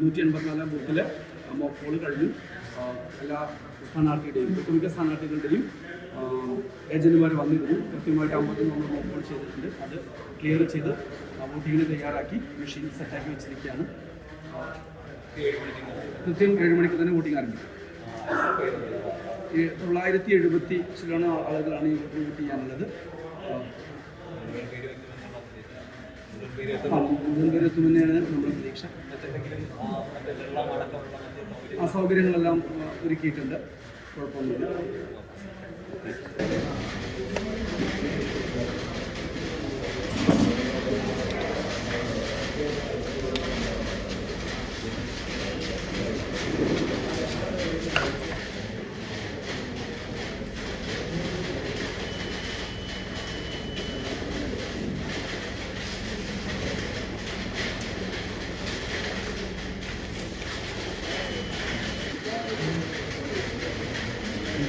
നൂറ്റി എൺപത്തിനാലാം ബൂത്തിലെ mock Paul കഴിഞ്ഞു. എല്ലാ സ്ഥാനാർത്ഥിയുടെയും ഒട്ടുമിക്ക സ്ഥാനാർത്ഥികളുടെയും ഏജന്റുമാർ വന്നിരുന്നു. കൃത്യമായിട്ട് അമ്പത്തിന് നമ്മൾ മോക്ക് പോൾ ചെയ്തിട്ടുണ്ട്. അത് ക്ലിയർ ചെയ്ത് വോട്ടിങ്ങിന് തയ്യാറാക്കി മെഷീൻ സെറ്റാക്കി വെച്ചിരിക്കുകയാണ്. കൃത്യം ഏഴ് മണിക്ക് തന്നെ വോട്ടിംഗ് ആരംഭിക്കും. തൊള്ളായിരത്തി എഴുപത്തി ചിലാണ് ആളുകളാണ് ഈ വോട്ട് വോട്ട് മുൻകരുത്തുമെന്നാണ് നമ്മുടെ പ്രതീക്ഷ. ആ സൗകര്യങ്ങളെല്ലാം ഒരുക്കിയിട്ടുണ്ട്. കുഴപ്പമൊന്നുമില്ല.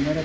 오늘은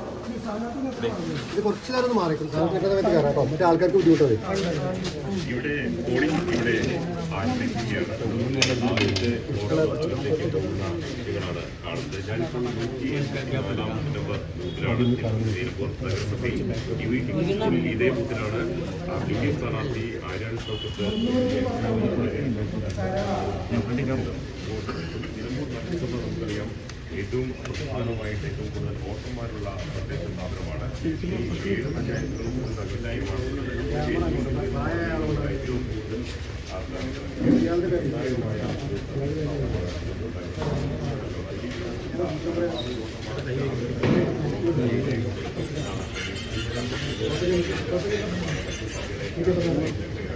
ഇത് കുറച്ച് നേരം ഒന്ന് മാറിക്കും. സാറിന് സമയത്ത് കയറാം കേട്ടോ. മറ്റേ ആൾക്കാർക്ക് ബുദ്ധിമുട്ട് വരും ഇവിടെ പോളിംഗ് ഇവിടെ ആരംഭിക്കുകയാണ് ആദ്യത്തെ ഓരോ വർഷത്തിലേക്ക് എത്തുന്ന കുട്ടികളാണ് കാണുന്നത് ഞാനിപ്പോൾ നൂറ്റി എൺപത്തിനാലാം നമ്പർ ബൂത്തിലാണ് നീലപ്പുറത്ത് നഗരസഭയിൽ സ്കൂളിൽ ഇതേ ബൂത്തിലാണ് യു ഡി എഫ് സ്ഥാനാർത്ഥി ആര്യാട് ഷൗക്കത്ത് നിലമ്പൂർ നഗരസഭ നമുക്കറിയാം ഏറ്റവും പ്രധാനമായിട്ട് ഏറ്റവും കൂടുതൽ വോട്ടർമാരുള്ള പ്രദേശ നഗരലായുമാണ് ഏറ്റവും കൂടുതൽ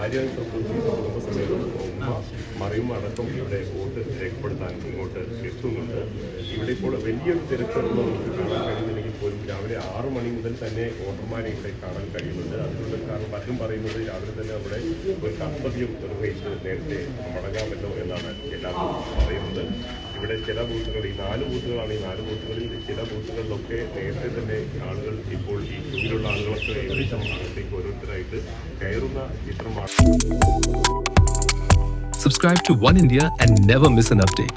ആര്യ കുടുംബസമേതം മറിയും അടക്കം ഇവിടെ വോട്ട് രേഖപ്പെടുത്താൻ ഇങ്ങോട്ട് എത്തുന്നുണ്ട് ഇവിടെ ഇപ്പോൾ വലിയൊരു തിരക്കൊന്നും നമുക്ക് കാണാൻ കഴിയുന്നില്ലെങ്കിൽ പോലും രാവിലെ ആറു മണി മുതൽ തന്നെ വോട്ടർമാരെ ഇവിടെ കാണാൻ കഴിയുന്നുണ്ട്. അതിനുള്ള കാരണം പലരും പറയുന്നത് രാവിലെ തന്നെ അവിടെ ഒരു കർത്തവ്യം നിർവഹിച്ച് നേരത്തെ മടങ്ങാമല്ലോ എന്നാണ് എല്ലാവരും പറയുന്നത്. ഇവിടെ ചില ബൂത്തുകൾ ഈ നാല് ബൂത്തുകളാണ് ഈ നാല് ബൂത്തുകളിൽ ചില ബൂത്തുകളിലൊക്കെ നേരത്തെ തന്നെ ആളുകൾ ഇപ്പോൾ ഈ ക്യൂവിലുള്ള ആളുകളൊക്കെ ഏകദേശം അകത്തേക്ക് ഓരോരുത്തരായിട്ട് കയറുന്ന ചിത്രമാണ് Subscribe to One India and never miss an update.